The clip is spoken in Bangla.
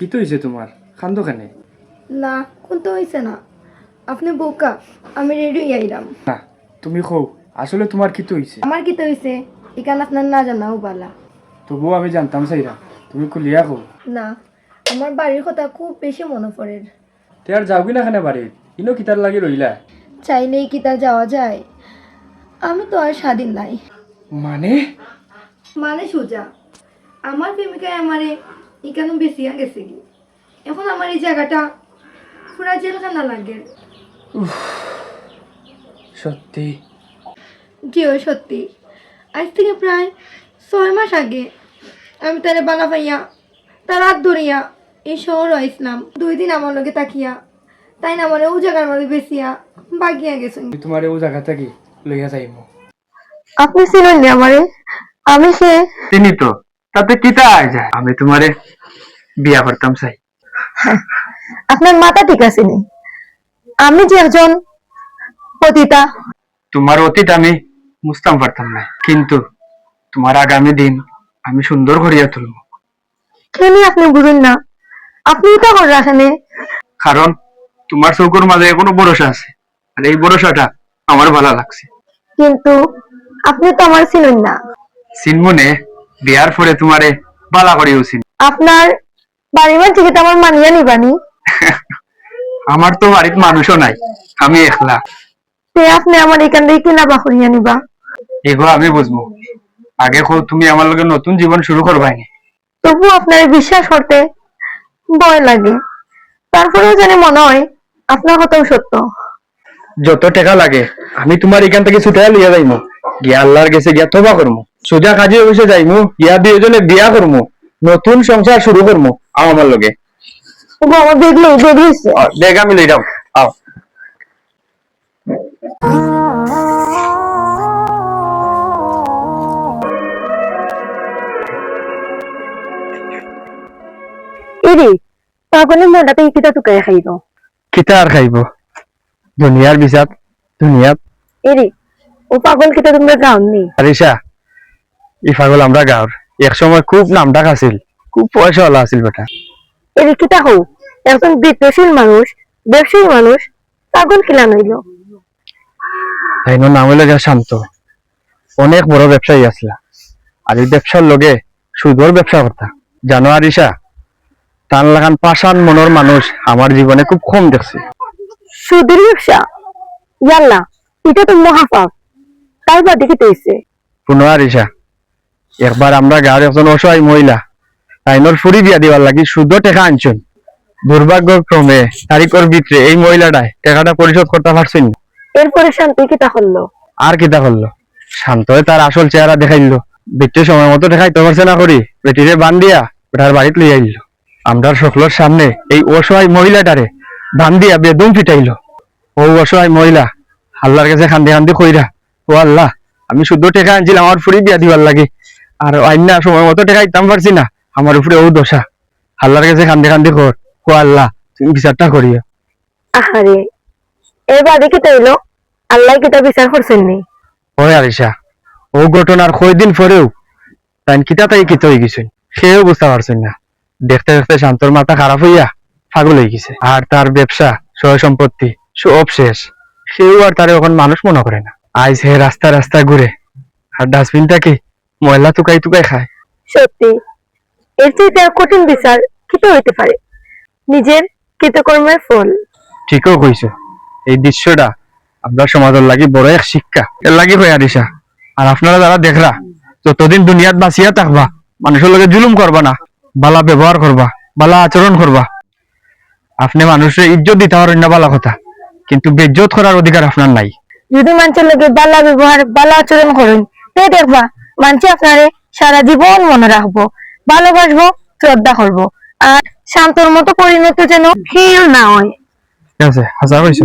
কি তো হয়েছে তোমার? খান্দ কেনে? না কোন তো হয়েছে না। আপনি বোকা আমি রেডি আইলাম। না তুমি কও আসলে তোমার কি তো হয়েছে আমার কি তো হয়েছে এখানে আপনার না জানাও বালা। তবুও আমি জানতাম সাইরা তুমি খুলিয়া কও। না আমার বাড়ির কথা খুব বেশি মনে পড়ে। তে আর যাও কি না খানে বাড়ি ইনো কিতার লাগি রইলা? চাইলেই কি তা যাওয়া যায়? আমি তো আর স্বাধীন নাই। মানে? মানে সোজা। আমার প্রেমিকায় আমারে এখানে বেশিয়া গেছে কি এখন আমার এই জায়গাটা পুরা জেলখানা লাগে। সত্যি। জিও সত্যি। আজ থেকে প্রায় ছয় মাস আগে আমি তারে বালা পাইয়া তার হাত ধরিয়া এই শহর আইসলাম দুই দিন আমার লগে তাকিয়া তাই না মানে ও জায়গার মধ্যে বেশিয়া বাগিয়া গেছেন তোমার ও জায়গা থাকি লইয়া যাইব আপনি ছিলেন না আমারে? আমি সে তিনি তো। তাতে কিতা আয় যায় আমি তোমারে বিয়া করতাম চাই। আপনার মাথা ঠিক আছে নি? আমি যে একজন পতিতা। তোমার অতীত আমি মুস্তাম পারতাম না। কিন্তু তোমার আগামী দিন আমি সুন্দর করিয়া তুলব। কেন আপনি বুঝুন না। আপনি তো করে রাখেন কারণ তোমার চৌকুর মাঝে কোনো ভরসা আছে। আর এই ভরসাটা আমার ভালো লাগছে। কিন্তু আপনি তো আমার ছিলেন না। সিনমনে বিয়ার পরে তোমারে বালা করিও চিন আপনার মান থেকে তো আমার মানিয়া নিবানি। আমার তো বাড়িতে মানুষও নাই আমি একলা। তে আপনি আমার এখান থেকে কিনা বাহরিয়া নিবা। এগো আমি বুঝব। আগে কো তুমি আমার লগে নতুন জীবন শুরু করবাই নি তবু আপনার বিশ্বাস করতে ভয় লাগে। তারপরেও জানি মনে হয় আপনার কথাও সত্য। যত টাকা লাগে আমি তোমার এখান থেকে ছুটে লিয়া যাইমু। গিয়া আল্লাহর গেছে গিয়া তবা করমু। সোজা কাজে বসে যাইমু গিয়া দুইজনে বিয়া করমু নতুন সংসার শুরু করমু আও আমার লগে। তবু আমার দেখলে আ, দেখ আমি লই যাও আও। এরে পাগলের মনটাতে ইকিটা টুকাই খাইল কিতা আর খাইব? দুনিয়ার বিচার দুনিয়া এরে ও পাগল কিটা তোমরা গাউন নেই আরিসা ই পাগল আমরা গাঁর এক সময় খুব নামডাক আছিল খুব পয়সাওয়ালা আছিল বেটা। এরে কিটা হও একজন বিত্তশীল মানুষ ব্যবসায়ী মানুষ পাগল কিলা নইল। তাই নাম হইল গিয়া শান্ত। অনেক বড় ব্যবসায়ী আসলা আর এই ব্যবসার লগে সুদর ব্যবসা করতা জানো আরিসা তার লাগান পাষাণ মনের মানুষ আমার জীবনে খুব কম দেখছি। সুদের ব্যবসা? ইয়াল্লা এটা তো মহাপাপ। তাই বা দেখিতে হইছে পুনঃ আরিসা একবার আমরা গাঁর একজন অসহায় মহিলা তাইনর ফুরি বিয়া দিবার লাগি শুদ্ধ টাকা আনছুন দুর্ভাগ্যক্রমে তারিখর ভিতরে এই মহিলাটায় টাকাটা পরিশোধ করতে পারছেন এরপরে শান্তি কিটা হলো আর কিতা করল শান্ত হয়ে তার আসল চেহারা দেখাইলো। বেটে সময় মতো দেখাইতে পারছে না করি বেটিরে বান দিয়া বেটার বাড়িতে লই আইল আমরা সকলের সামনে এই অসহায় মহিলাটারে বান দিয়া বেদম ফিটাইলো। ও অসহায় মহিলা আল্লাহর কাছে খান্দি খান্দি কইরা ও আল্লাহ আমি শুদ্ধ টাকা আনছিলাম আমার ফুরি বিয়া দিবার লাগে। আর আইনা সময় মতো টাকা দিতাম পারছি না। আমার উপরে ও দশা আল্লাহর কাছে খান্দি খান্দি কর। ও আল্লাহ তুমি বিচারটা করিও। আহারে এর বাদে কিটা হইল আল্লাহ কিটা বিচার করছেন নি? ওই আরিসা ও ঘটনার কয়দিন পরেও তাই কিতা তাই কিতা হয়ে গেছে সেও বুঝতে পারছেন না। দেখতে দেখতে শান্তর মাথা খারাপ হইয়া পাগল হয়ে গেছে। আর তার ব্যবসা সহ সম্পত্তি সব শেষ। সেও আর তারে এখন মানুষ মনে করে না। আজ হে রাস্তা রাস্তা ঘুরে। আর ডাস্টবিনটাকে ময়লা তুকাই তুকাই খায়। সত্যি। এর চেয়ে আর কঠিন বিচার কিটা হইতে পারে? নিজের কৃতকর্মের ফল। ঠিকও কইছো। এই দৃশ্যটা আপনার সমাজের লাগি বড় এক শিক্ষা। এর লাগি হয়ে আরিসা আর আপনারা যারা দেখরা যতদিন দুনিয়াত বাঁচিয়া থাকবা মানুষের লগে জুলুম করবা না বালা ব্যবহার করবা বালা আচরণ করবা আপনি মানুষের ইজ্জত দিতে পারেন না বালা কথা। কিন্তু বেজ্জত করার অধিকার আপনার নাই। যদি মানুষের লগে বালা ব্যবহার বালা আচরণ করেন তে দেখবা মানুষ আপনারে সারা জীবন মনে রাখব, ভালোবাসবো, শ্রদ্ধা করব। আর শান্তর মতো পরিণত যেন হেও না হয়। ঠিক আছে হাজার হয়েছে